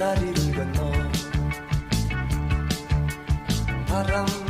naririnig ko Parang